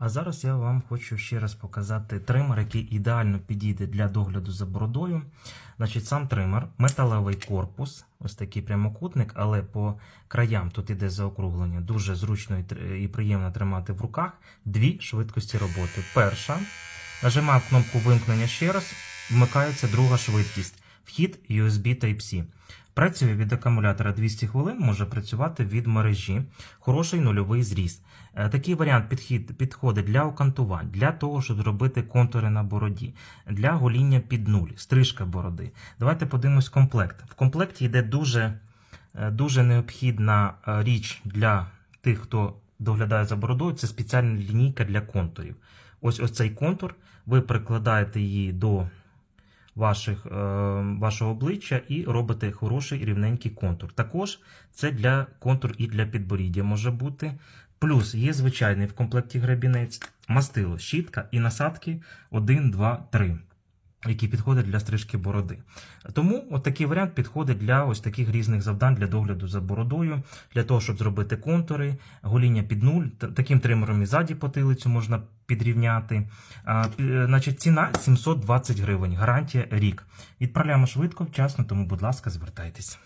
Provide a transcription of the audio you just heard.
А зараз я вам хочу ще раз показати тример, який ідеально підійде для догляду за бородою. Значить, сам тример, металевий корпус, ось такий прямокутник, але по краям тут іде заокруглення. Дуже зручно і приємно тримати в руках. Дві швидкості роботи. Перша. Нажимаю кнопку вимкнення ще раз, вмикається друга швидкість. Вхід USB Type-C. Працює від акумулятора 200 хвилин, може працювати від мережі. Хороший нульовий зріст. Е, Такий варіант підхід, підходить для окантувань, для того, щоб зробити контури на бороді, для гоління під нуль, стрижка бороди. Давайте подивимось комплект. В комплекті йде дуже, е, дуже необхідна е, річ для тих, хто доглядає за бородою. Це спеціальна лінійка для контурів. Ось ось цей контур. Ви прикладаєте її до ваших, е, вашого обличчя і робите хороший рівненький контур. Також це для контур і для підборіддя може бути. Плюс є звичайний в комплекті гребінець, мастило, щітка і насадки 1, 2, 3, які підходять для стрижки бороди. Тому от такий варіант підходить для ось таких різних завдань для догляду за бородою, для того, щоб зробити контури, гоління під нуль. Таким тримером і ззаді потилицю можна підрівняти. А, Значить, ціна 720 гривень, гарантія рік. Відправляємо швидко, вчасно, тому, будь ласка, звертайтесь.